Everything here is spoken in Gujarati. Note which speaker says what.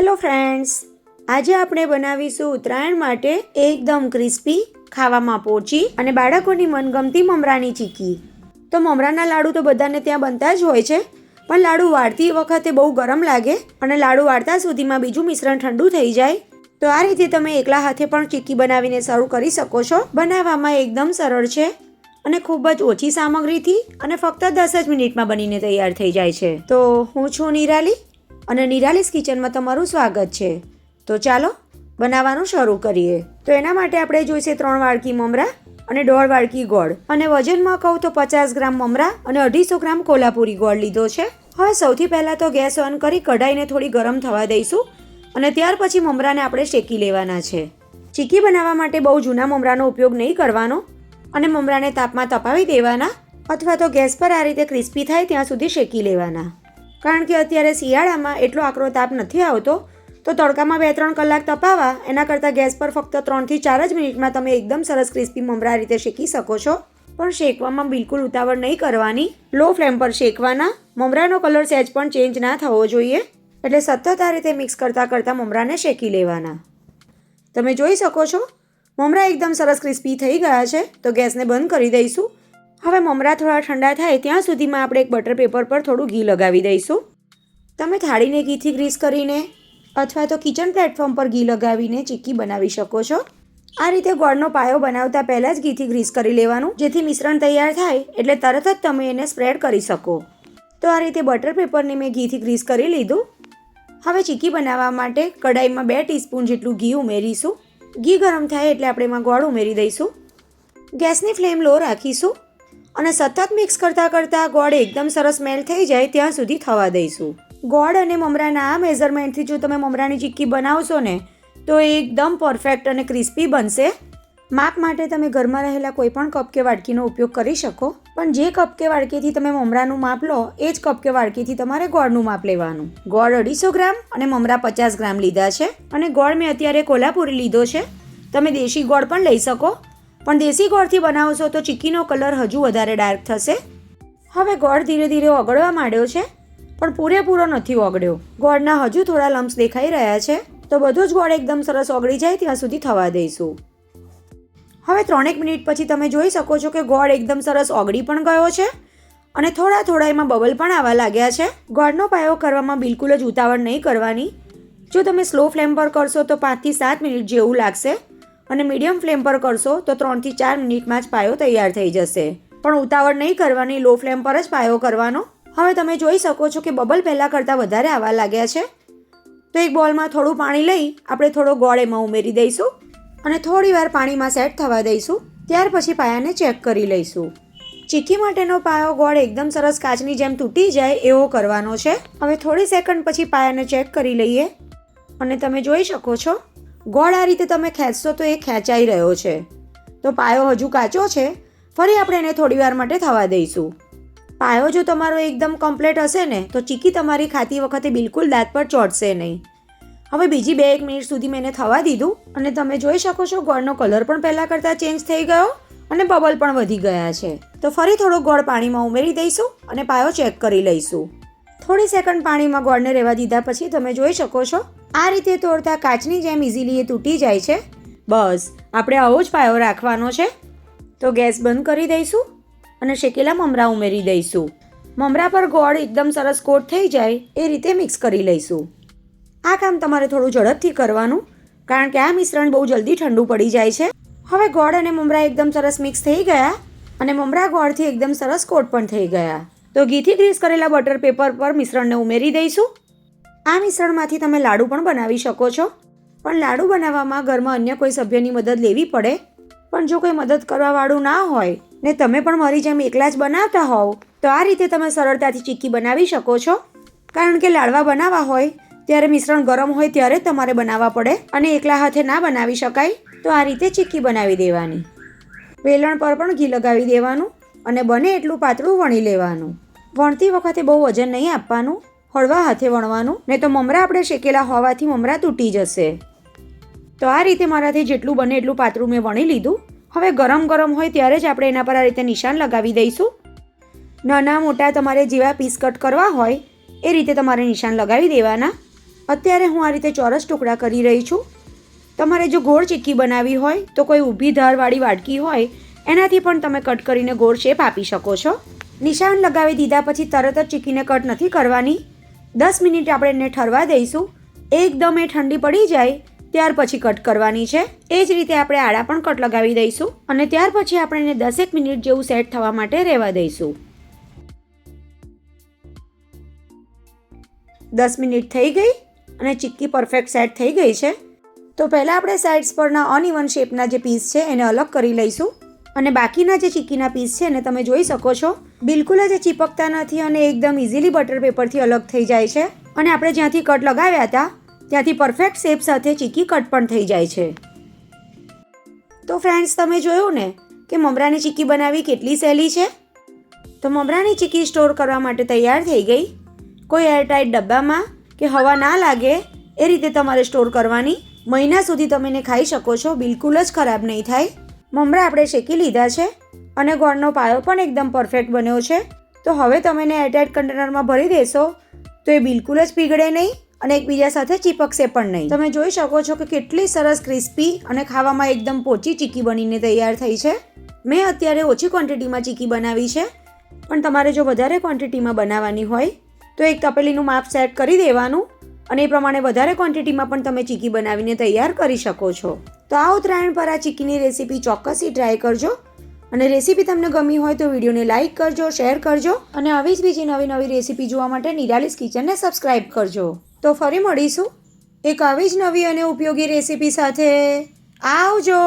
Speaker 1: હેલો ફ્રેન્ડ્સ આજે આપણે બનાવીશું ઉત્તરાયણ માટે એકદમ ક્રિસ્પી ખાવામાં પોચી અને બાળકોની મનગમતી મમરાની ચીકી. તો મમરાના લાડુ તો બધાને ત્યાં બનતા જ હોય છે, પણ લાડુ વાળતી વખતે બહુ ગરમ લાગે અને લાડુ વાળતા સુધીમાં બીજું મિશ્રણ ઠંડુ થઈ જાય. તો આ રીતે તમે એકલા હાથે પણ ચીકી બનાવીને શરૂ કરી શકો છો. બનાવવામાં એકદમ સરળ છે અને ખૂબ જ ઓછી સામગ્રીથી અને ફક્ત દસ જ મિનિટમાં બનીને તૈયાર થઈ જાય છે. તો હું છું નિરાલી. અને નિરાલિસ કિચનમાં તમારું સ્વાગત છે. તો ચાલો, બનાવવાનું શરૂ કરીએ. તો એના માટે આપણે જોઈશે ત્રણ વાડકી મમરા અને દોઢ વાડકી ગોળ. અને વજનમાં કહું તો પચાસ ગ્રામ મમરા અને અઢીસો ગ્રામ કોલ્હાપુરી ગોળ લીધો છે. હવે સૌથી પહેલાં તો ગેસ ઓન કરી કઢાઈને થોડી ગરમ થવા દઈશું. અને ત્યાર પછી મમરાને આપણે શેકી લેવાના છે. ચીકી બનાવવા માટે બહુ જૂના મમરાનો ઉપયોગ નહીં કરવાનો. અને મમરાને તાપમાં તપાવી દેવાના. અથવા તો ગેસ પર આ રીતે ક્રિસ્પી થાય ત્યાં સુધી શેકી લેવાના. કારણ કે અત્યારે શિયાળામાં એટલો આકરો તાપ નથી આવતો, તો તડકામાં બે ત્રણ કલાક તપાવા એના કરતાં ગેસ પર ફક્ત ત્રણથી ચાર જ મિનિટમાં તમે એકદમ સરસ ક્રિસ્પી મમરા રીતે શેકી શકો છો. પણ શેકવામાં બિલકુલ ઉતાવળ નહીં કરવાની. લો ફ્લેમ પર શેકવાના. મમરાનો કલર સહેજ પણ ચેન્જ ના થવો જોઈએ. એટલે સતત આ રીતે મિક્સ કરતાં કરતાં મમરાને શેકી લેવાના. તમે જોઈ શકો છો, મમરા એકદમ સરસ ક્રિસ્પી થઈ ગયા છે, તો ગેસને બંધ કરી દઈશું. હવે મમરા થોડા ઠંડા થાય ત્યાં સુધીમાં આપણે એક બટર પેપર પર થોડું ઘી લગાવી દઈશું. તમે થાળીને ઘીથી ગ્રીસ કરીને અથવા તો કિચન પ્લેટફોર્મ પર ઘી લગાવીને ચીક્કી બનાવી શકો છો. આ રીતે ગોળનો પાયો બનાવતા પહેલાં જ ઘીથી ગ્રીસ કરી લેવાનું, જેથી મિશ્રણ તૈયાર થાય એટલે તરત જ તમે એને સ્પ્રેડ કરી શકો. તો આ રીતે બટર પેપરને મેં ઘીથી ગ્રીસ કરી લીધું. હવે ચીક્કી બનાવવા માટે કડાઈમાં બે ટીસ્પૂન જેટલું ઘી ઉમેરીશું. ઘી ગરમ થાય એટલે આપણે એમાં ગોળ ઉમેરી દઈશું. ગેસની ફ્લેમ લો રાખીશું. અને સતત મિક્સ કરતાં કરતાં ગોળ એકદમ સરસ મેલ્ટ થઈ જાય ત્યાં સુધી થવા દઈશું. ગોળ અને મમરાના આ મેઝરમેન્ટથી જો તમે મમરાની ચીક્કી બનાવશો ને, તો એ એકદમ પરફેક્ટ અને ક્રિસ્પી બનશે. માપ માટે તમે ઘરમાં રહેલા કોઈપણ કપ કે વાડકીનો ઉપયોગ કરી શકો, પણ જે કપ કે વાડકીથી તમે મમરાનું માપ લો, એ જ કપ કે વાડકીથી તમારે ગોળનું માપ લેવાનું. ગોળ અઢીસો ગ્રામ અને મમરા પચાસ ગ્રામ લીધા છે. અને ગોળ મેં અત્યારે કોલ્હાપુરી લીધો છે. તમે દેશી ગોળ પણ લઈ શકો. પણ દેશી ગોળથી બનાવશો તો ચીક્કીનો કલર હજુ વધારે ડાર્ક થશે. હવે ગોળ ધીરે ધીરે ઓગળવા માંડ્યો છે, પણ પૂરેપૂરો નથી ઓગળ્યો. ગોળના હજુ થોડા લમ્સ દેખાઈ રહ્યા છે, તો બધો જ ગોળ એકદમ સરસ ઓગળી જાય ત્યાં સુધી થવા દઈશું. હવે ત્રણેક મિનિટ પછી તમે જોઈ શકો છો કે ગોળ એકદમ સરસ ઓગળી પણ ગયો છે, અને થોડા થોડા એમાં બબલ પણ આવવા લાગ્યા છે. ગોળનો પાયો કરવામાં બિલકુલ જ ઉતાવળ નહીં કરવાની. જો તમે સ્લો ફ્લેમ પર કરશો તો પાંચથી સાત મિનિટ જેવું લાગશે. અને મીડિયમ ફ્લેમ પર કરશો તો ત્રણથી ચાર મિનિટમાં જ પાયો તૈયાર થઈ જશે. પણ ઉતાવળ નહીં કરવાની, લો ફ્લેમ પર જ પાયો કરવાનો. હવે તમે જોઈ શકો છો કે બબલ પહેલાં કરતાં વધારે આવવા લાગ્યા છે. તો એક બોલમાં થોડું પાણી લઈ, આપણે થોડો ગોળ એમાં ઉમેરી દઈશું અને થોડી વાર પાણીમાં સેટ થવા દઈશું. ત્યાર પછી પાયાને ચેક કરી લઈશું. ચીકી માટેનો પાયો ગોળ એકદમ સરસ કાચની જેમ તૂટી જાય એવો કરવાનો છે. હવે થોડી સેકન્ડ પછી પાયાને ચેક કરી લઈએ. અને તમે જોઈ શકો છો ગોળ આ રીતે તમે ખેંચશો તો એ ખેંચાઈ રહ્યો છે. તો પાયો હજુ કાચો છે. ફરી આપણે એને થોડી વાર માટે થવા દઈશું. પાયો જો તમારો એકદમ કમ્પ્લીટ હશે ને, તો ચીકી તમારી ખાતી વખતે બિલકુલ દાંત પર ચોટશે નહીં. હવે બીજી બે એક મિનિટ સુધી મેં એને થવા દીધું અને તમે જોઈ શકો છો ગોળનો કલર પણ પહેલાં કરતાં ચેન્જ થઈ ગયો અને બબલ પણ વધી ગયા છે. તો ફરી થોડો ગોળ પાણીમાં ઉમેરી દઈશું અને પાયો ચેક કરી લઈશું. થોડી સેકન્ડ પાણીમાં ગોળને રહેવા દીધા પછી તમે જોઈ શકો છો આ રીતે તોડતા કાચની જેમ ઇઝીલી એ તૂટી જાય છે. બસ, આપણે આવો જ પાયો રાખવાનો છે. તો ગેસ બંધ કરી દઈશું અને શેકેલા મમરા ઉમેરી દઈશું. મમરા પર ગોળ એકદમ સરસ કોટ થઈ જાય, એ રીતે મિક્સ કરી લઈશું. આ કામ તમારે થોડું ઝડપથી કરવાનું, કારણ કે આ મિશ્રણ બહુ જલ્દી ઠંડુ પડી જાય છે. હવે ગોળ અને મમરા એકદમ સરસ મિક્સ થઈ ગયા અને મમરા ગોળથી એકદમ સરસ કોટ પણ થઈ ગયા. તો ઘીથી ગ્રીસ કરેલા બટર પેપર પર મિશ્રણને ઉમેરી દઈશું. આ મિશ્રણમાંથી તમે લાડુ પણ બનાવી શકો છો. પણ લાડુ બનાવવામાં ઘરમાં અન્ય કોઈ સભ્યની મદદ લેવી પડે. પણ જો કોઈ મદદ કરવાવાળું ના હોય ને તમે પણ મારી જેમ એકલા જ બનાવતા હોવ, તો આ રીતે તમે સરળતાથી ચીક્કી બનાવી શકો છો. કારણ કે લાડવા બનાવવા હોય, ત્યારે મિશ્રણ ગરમ હોય ત્યારે તમારે બનાવવા પડે અને એકલા હાથે ના બનાવી શકાય, તો આ રીતે ચીક્કી બનાવી દેવાની. વેલણ પર પણ ઘી લગાવી દેવાનું અને બને એટલું પાતળું વણી લેવાનું. વણતી વખતે બહુ વજન નહીં આપવાનું. હળવા હાથે વણવાનું ને તો મમરા આપણે શેકેલા હોવાથી મમરા તૂટી જશે. તો આ રીતે મારાથી જેટલું બને એટલું પાતળું મેં વણી લીધું. હવે ગરમ ગરમ હોય ત્યારે જ આપણે એના પર આ રીતે નિશાન લગાવી દઈશું. નાના મોટા તમારે જેવા પીસ કટ કરવા હોય, એ રીતે તમારે નિશાન લગાવી દેવાના. અત્યારે હું આ રીતે ચોરસ ટુકડા કરી રહી છું. તમારે જો ગોળ ચીક્કી બનાવવી હોય, તો કોઈ ઊભી ધારવાળી વાટકી હોય, એનાથી પણ તમે કટ કરીને ગોળ શેપ આપી શકો છો. નિશાન લગાવી દીધા પછી તરત જ ચીકીને કટ નથી કરવાની. દસ મિનિટ આપણે એને ઠરવા દઈશું. એકદમ એ ઠંડી પડી જાય, ત્યાર પછી કટ કરવાની છે. એ જ રીતે આપણે આડા પણ કટ લગાવી દઈશું અને ત્યાર પછી આપણે એને દસેક મિનિટ જેવું સેટ થવા માટે રહેવા દઈશું. દસ મિનિટ થઈ ગઈ અને ચીક્કી પરફેક્ટ સેટ થઈ ગઈ છે. તો પહેલાં આપણે સાઇડ્સ પરના અનઇવન શેપના જે પીસ છે એને અલગ કરી લઈશું. અને બાકીના જે ચીકીના પીસ છે ને તમે જોઈ શકો છો, બિલકુલ જ ચીપકતા નથી અને એકદમ ઇઝીલી બટર પેપરથી અલગ થઈ જાય છે. અને આપણે જ્યાંથી કટ લગાવ્યા હતા, ત્યાંથી પરફેક્ટ શેપ સાથે ચીકી કટ પણ થઈ જાય છે. તો ફ્રેન્ડ્સ તમે જોયું ને કે મમરાની ચીકી બનાવવી કેટલી સહેલી છે? તો મમરાની ચીકી સ્ટોર કરવા માટે તૈયાર થઈ ગઈ. કોઈ એરટાઇટ ડબ્બામાં કે હવા ના લાગે, એ રીતે તમારે સ્ટોર કરવાની. મહિના સુધી તમે ખાઈ શકો છો, બિલકુલ જ ખરાબ નહીં થાય. મમરા આપણે શેકી લીધા છે અને ગોળનો પાયો પણ એકદમ પરફેક્ટ બન્યો છે. તો હવે તમે એને એરટાઇટ કન્ટેનરમાં ભરી દેશો. તો એ બિલકુલ જ પીગળે નહીં અને એકબીજા સાથે ચીપકશે પણ નહીં. તમે જોઈ શકો છો કે કેટલી સરસ ક્રિસ્પી અને ખાવામાં એકદમ પોચી ચીકી બનીને તૈયાર થઈ છે. મેં અત્યારે ઓછી ક્વોન્ટિટીમાં ચીકી બનાવી છે. પણ તમારે જો વધારે ક્વોન્ટિટીમાં બનાવવાની હોય, તો એક તપેલીનું માપ સેટ કરી દેવાનું અને એ પ્રમાણે વધારે ક્વોન્ટિટીમાં પણ તમે ચીકી બનાવીને તૈયાર કરી શકો છો. તો આ ઉત્તરાયણ પર આ ચીકીની રેસીપી ચોક્કસથી ટ્રાય કરજો. અને રેસીપી તમને ગમી હોય તો વિડીયોને લાઇક કરજો શેર કરજો અને આવી જ બીજી નવી નવી રેસીપી જોવા માટે નિરાલીસ કિચનને સબસ્ક્રાઇબ કરજો. તો ફરી મળીશું એક આવી જ નવી અને ઉપયોગી રેસીપી સાથે. આવજો!